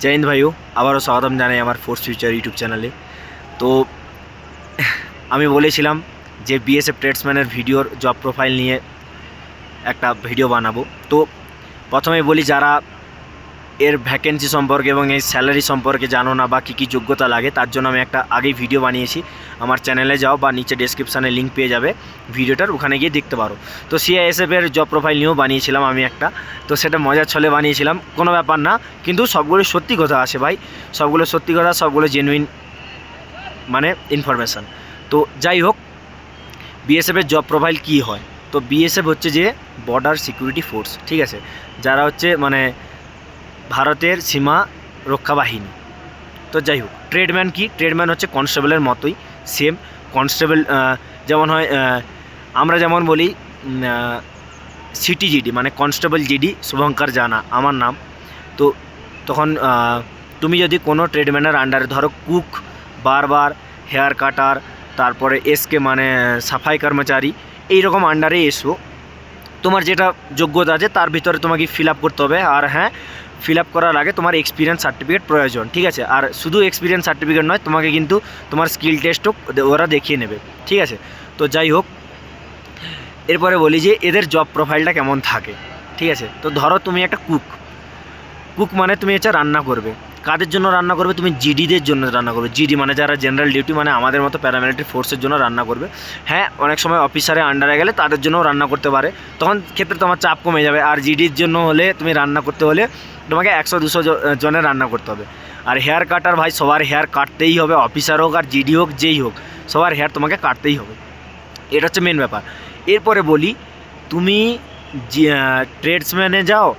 জয় হিন্দ ভাইও, আবারও স্বাগতম জানাই আমার ফোর্স ফিউচার ইউটিউব চ্যানেলে। তো, আমি বলেছিলাম যে বিএসএফ ট্রেডসম্যানের ভিডিওর জব প্রোফাইল নিয়ে একটা ভিডিও বানাবো। তো প্রথমে বলি, যারা এর ভ্যাকেন্সি সম্পর্কে এবং এই স্যালারি সম্পর্কে জানো না বা কী কী যোগ্যতা লাগে, তার জন্য আমি একটা আগেই ভিডিও বানিয়েছি। আমার চ্যানেলে যাও বা নিচে ডেসক্রিপশানে লিঙ্ক পেয়ে যাবে ভিডিওটার ওখানে গিয়ে দেখতে পারো। তো সিআইএসএফ এর জব প্রোফাইল নিয়েও বানিয়েছিলাম আমি একটা। তো সেটা মজার ছলে বানিয়েছিলাম, কোনো ব্যাপার না, কিন্তু সবগুলো সত্যি কথা আছে ভাই। সবগুলো সত্যি কথা, সবগুলো জেনুইন মানে ইনফরমেশান তো যাই হোক বিএসএফের জব প্রোফাইল কী হয়? তো বিএসএফ হচ্ছে যে বর্ডার সিকিউরিটি ফোর্স ঠিক আছে? যারা হচ্ছে মানে ভারতের সীমা রক্ষা বাহিনী। তো যাই হোক ট্রেডম্যান কি? ট্রেডম্যান হচ্ছে কনস্টেবলের মতোই সেম কনস্টেবল যেমন হয় আমরা যেমন বলি সিটি জিডি মানে কনস্টেবল জিডি শুভঙ্কর জানা, আমার নাম। তো তখন তুমি যদি কোনো ট্রেডম্যানের আন্ডারে ধরো কুক, বারবার, হেয়ার কাটার, তারপরে এসকে মানে সাফাই কর্মচারী এই রকম আন্ডারে এসো। তোমার যেটা যোগ্যতা আছে, তার ভিতরে তোমাকে ফিল আপ করতে হবে। আর হ্যাঁ ফিল আপ করার আগে তোমার এক্সপিরিয়েন্স সার্টিফিকেট প্রয়োজন, ঠিক আছে? আর শুধু এক্সপিরিয়েন্স সার্টিফিকেট নয়, তোমাকে কিন্তু তোমার স্কিল টেস্টও ওরা দেখিয়ে নেবে, ঠিক আছে? তো যাই হোক, এরপরে বলি যে এদের জব প্রোফাইলটা কেমন থাকে, ঠিক আছে? তো ধরো তুমি একটা কুক কুক মানে তুমি এটা রান্না করবে। কাদের জন্য রান্না করবে? তুমি জিডিদের জন্য রান্না করবে। জিডি মানে যারা জেনারেল ডিউটি মানে আমাদের মতো প্যারামিলিটারি ফোর্সের জন্য রান্না করবে। হ্যাঁ অনেক সময় অফিসারে আন্ডারে গেলে তাদের জন্যও রান্না করতে পারে। তখন ক্ষেত্রে তোমার চাপ কমে যাবে। আর জিডির জন্য হলে তুমি রান্না করতে হলে তোমাকে একশো, দুশো জনের রান্না করতে হবে। আর হেয়ার কাটার ভাই, সবার হেয়ার কাটতেই হবে। অফিসার হোক আর জিডি হোক, যেই হোক, সবার হেয়ার তোমাকে কাটতেই হবে। এটা হচ্ছে মেন ব্যাপার। এরপরে বলি, তুমি ট্রেডসম্যানে যাও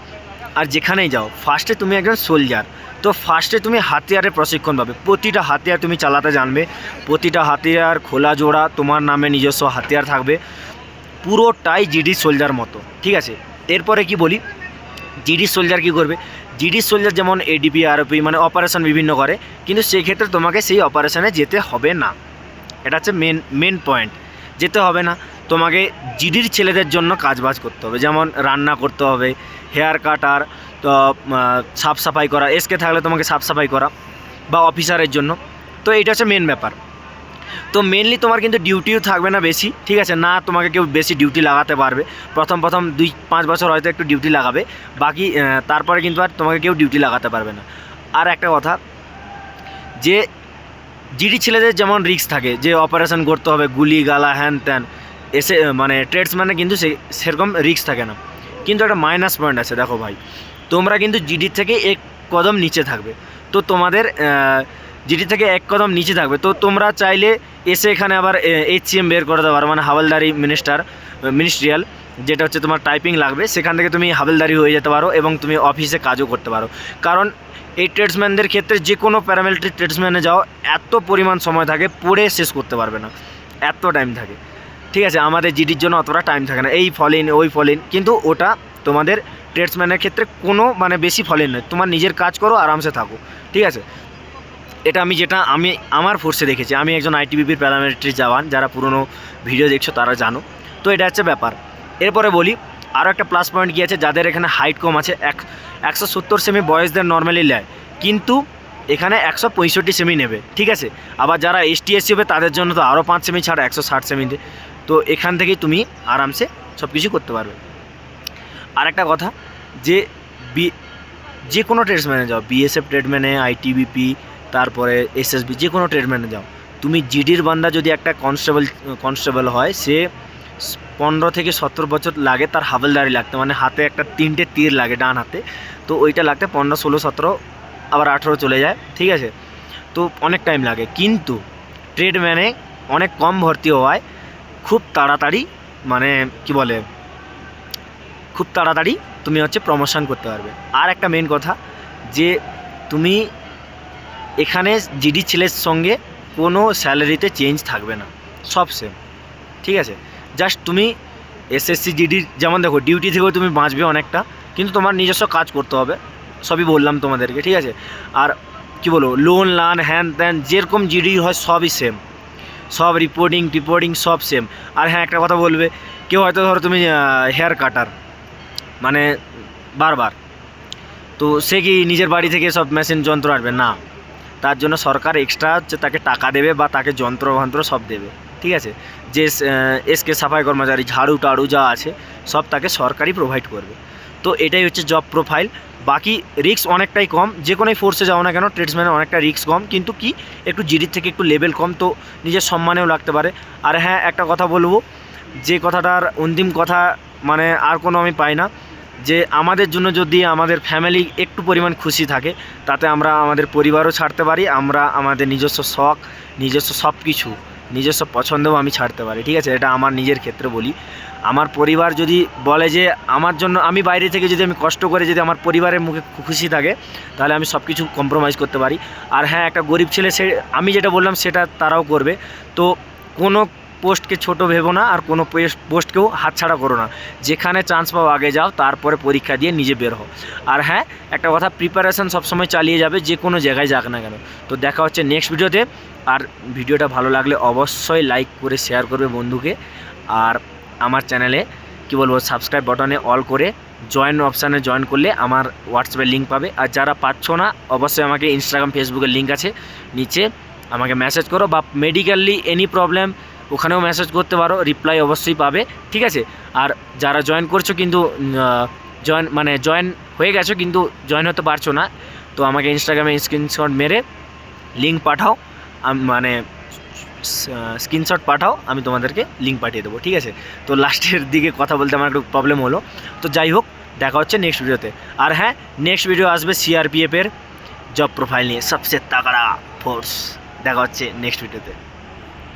আর যেখানেই যাও ফার্স্টে তুমি একজন সোলজার তো ফার্স্টে তুমি হাতিয়ারের প্রশিক্ষণ পাবে। প্রতিটা হাতিয়ার তুমি চালাতে জানবে। প্রতিটা হাতিয়ার খোলা জোড়া, তোমার নামে নিজস্ব হাতিয়ার থাকবে। পুরোটাই জিডি সোলজার মতো, ঠিক আছে? এরপরে কি বলি? জিডি সোলজার কী করবে? জিডি সোলজার যেমন এডিপি আরপি মানে অপারেশন বিভিন্ন করে, কিন্তু সেই ক্ষেত্রে তোমাকে সেই অপারেশনে যেতে হবে না। এটা হচ্ছে মেন মেন পয়েন্ট যেতে হবে না। তোমাকে জিডির ছেলেদের জন্য কাজবাজ করতে হবে। যেমন রান্না করতে হবে, হেয়ার কাটার তো সাফ সাফাই করা, এসকে থাকলে তোমাকে সাফ সাফাই করা বা অফিসারের জন্য। তো এইটা হচ্ছে মেন ব্যাপার। তো মেনলি তোমার কিন্তু ডিউটিও থাকবে না বেশি, ঠিক আছে? না তোমাকে কেউ বেশি ডিউটি লাগাতে পারবে। প্রথম প্রথম দুই, পাঁচ বছর হয়তো একটু ডিউটি লাগাবে। বাকি তারপরে কিন্তু আর তোমাকে কেউ ডিউটি লাগাতে পারবে না। আর একটা কথা, যে জিডি ছেলেদের যেমন রিস্ক থাকে, যে অপারেশন করতে হবে, গুলি, গালা, হ্যান ত্যান এসে মানে ট্রেডসম্যানে কিন্তু সে, সেরকম রিস্ক থাকে না। কিন্তু একটা মাইনাস পয়েন্ট আছে, দেখো ভাই। তোমরা কিন্তু জিডির থেকে এক কদম নিচে থাকবে। তো তোমাদের জিডি থেকে এক কদম নিচে থাকবে। তো তোমরা চাইলে এসে এখানে আবার এইচ সি এম বের করে দেওয়ার মানে হাওলদারি মিনিস্টার মিনিস্ট্রিয়াল যেটা হচ্ছে তোমার টাইপিং লাগবে। সেখান থেকে তুমি হাবেলদারি হয়ে যেতে পারো এবং তুমি অফিসে কাজও করতে পারো। কারণ এই ট্রেডসম্যানদের ক্ষেত্রে যে কোনো প্যারামিলিটারি ট্রেডসম্যানে যাও, এত পরিমাণ সময় থাকে, পড়ে শেষ করতে পারবে না। এত টাইম থাকে। ঠিক আছে, আমাদের জিডির জন্য অতটা টাইম থাকে না। এই ফলিন, ওই ফলিন, কিন্তু ওটা তোমাদের ট্রেডসম্যানের ক্ষেত্রে কোনো মানে বেশি ফলিন নয়। তোমার নিজের কাজ করো, আরামসে থাকো। ঠিক আছে? এটা আমি যেটা, আমি আমার ফোর্সে দেখেছি। আমি একজন আইটিবিপির প্যারামিলিটারি জওয়ান, যারা পুরনো ভিডিও দেখছ, তারা জানো। তো এটা হচ্ছে ব্যাপার। এরপরে বলি আরও একটা প্লাস পয়েন্ট আছে? যাদের এখানে হাইট কম আছে, এক, একশো সত্তর সেমি বয়সদের নর্মালি নেয়। কিন্তু এখানে একশো পঁয়ষট্টি সেমি নেবে। ঠিক আছে? আবার যারা এসটি এসসি হবে, তাদের জন্য তো আরও পাঁচ সেমি ছাড়া, একশো ষাট সেমিতে তো এখান থেকেই তুমি আরামসে সব কিছু করতে পারবে। আর একটা কথা, যে বি, যে কোনো ট্রেডসম্যানে যাও বিএসএফ ট্রেডম্যানে আইটিবিপি তারপরে এসএসবি যে কোনো ট্রেডম্যানে যাও, তুমি জিডির বান্দা যদি একটা কনস্টেবল কনস্টেবল হয়, সে পনেরো থেকে সতেরো বছর লাগে তার হাবেলদারি লাগতে মানে হাতে একটা তিনটে তীর লাগে ডান হাতে, তো ওইটা লাগতে পনেরো, ষোলো, সতেরো, আবার আঠেরো চলে যায়, ঠিক আছে? তো অনেক টাইম লাগে। কিন্তু ট্রেডম্যানে অনেক কম ভর্তি হওয়ায় খুব তাড়াতাড়ি মানে কি বলে, খুব তাড়াতাড়ি তুমি হচ্ছে প্রমোশন করতে পারবে। আর একটা মেন কথা, যে তুমি এখানে জিডি ছেলের সঙ্গে কোনো স্যালারিতে চেঞ্জ থাকবে না, সব সেম ঠিক আছে? জাস্ট তুমি এসএসসি জিডি যেমন দেখো ডিউটি থেকেও তুমি বাঁচবে অনেকটা, কিন্তু তোমার নিজস্ব কাজ করতে হবে, সবই বললাম তোমাদেরকে, ঠিক আছে? আর কি বলব লোন লান হ্যান ত্যান, যেরকম জিডি হয় সবই সেম সব রিপোর্টিং টিপোর্টিং সব সেম আর হ্যাঁ একটা কথা বলবে, কেউ হয়তো ধরো তুমি হেয়ার কাটার মানে বারবার তো সে কি নিজের বাড়ি থেকে সব মেশিন যন্ত্র আনবে? না। তার জন্য সরকার এক্সট্রা হচ্ছে তাকে টাকা দেবে বা তাকে যন্ত্র যন্ত্র সব দেবে। ঠিক আছে? যে এসকে সাফাই কর্মচারী, ঝাড়ু টাড়ু যা আছে, সব তাকে সরকারই প্রোভাইড করবে। তো এটাই হচ্ছে জব প্রোফাইল বাকি রিস্ক অনেকটাই কম, যে কোনো ফোর্সে যাও না কেন ট্রেডসম্যানের অনেকটা রিস্ক কম। কিন্তু কি, একটু জিডির থেকে একটু লেভেল কম তো নিজের সম্মানেও লাগতে পারে। আর হ্যাঁ একটা কথা বলব, যে কথাটার অন্তিম কথা মানে আর কোনো আমি পাই না, যে আমাদের জন্য যদি আমাদের ফ্যামিলি একটু পরিমাণ খুশি থাকে, তাতে আমরা আমাদের পরিবারও ছাড়তে পারি, আমরা আমাদের নিজস্ব শখ, নিজস্ব সব কিছু নিজস্ব পছন্দও আমি ছাড়তে পারি। ঠিক আছে? এটা আমার নিজের ক্ষেত্রে বলি। আমার পরিবার যদি বলে যে আমার জন্য, আমি বাইরে থেকে যদি আমি কষ্ট করে যদি আমার পরিবারের মুখে খুশি থাকে, তাহলে আমি সব কিছু কম্প্রোমাইজ করতে পারি। আর হ্যাঁ একটা গরিব ছেলে, সে, আমি যেটা বললাম, সেটা তারাও করবে। তো কোনো পোস্টকে ছোট ভেবো না, আর কোনো পেস- পোস্টকেও হাতছাড়া করো না। যেখানে চান্স পাও, আগে যাও, তারপরে পরীক্ষা দিয়ে নিজে বের হও। আর হ্যাঁ একটা কথা প্রিপারেশান সবসময় চালিয়ে যাবে, যে কোনো জায়গায় যাক না কেন। তো দেখা হচ্ছে নেক্সট ভিডিওতে আর ভিডিওটা ভালো লাগলে অবশ্যই লাইক করে শেয়ার করবে বন্ধুকে। আর আমার চ্যানেলে কি বলব সাবস্ক্রাইব বাটনে অল করে জয়েন অপশানে জয়েন করলে আমার হোয়াটসঅ্যাপের লিঙ্ক পাবে। আর যারা পাচ্ছ না, অবশ্যই আমাকে ইনস্টাগ্রাম ফেসবুকের লিঙ্ক আছে। নিচে আমাকে মেসেজ করো বা মেডিকেলি এনি প্রবলেম ওখানেও মেসেজ করতে পারো রিপ্লাই অবশ্যই পাবে, ঠিক আছে? আর যারা জয়েন করছ কিন্তু জয়েন মানে জয়েন হয়ে গেছো কিন্তু জয়েন হতে পারছ না, তো আমাকে ইনস্টাগ্রামে স্ক্রিনশট মেরে লিঙ্ক পাঠাও। মানে স্ক্রিনশট পাঠাও, আমি তোমাদেরকে লিঙ্ক পাঠিয়ে দেবো, ঠিক আছে? তো লাস্টের দিকে কথা বলতে আমার একটু প্রবলেম হলো। তো যাই হোক, দেখা হচ্ছে নেক্সট ভিডিওতে আর হ্যাঁ নেক্সট ভিডিও আসবে সিআরপিএফের জব প্রোফাইল নিয়ে। সবচেয়ে তাগড়া ফোর্স দেখা হচ্ছে নেক্সট ভিডিওতে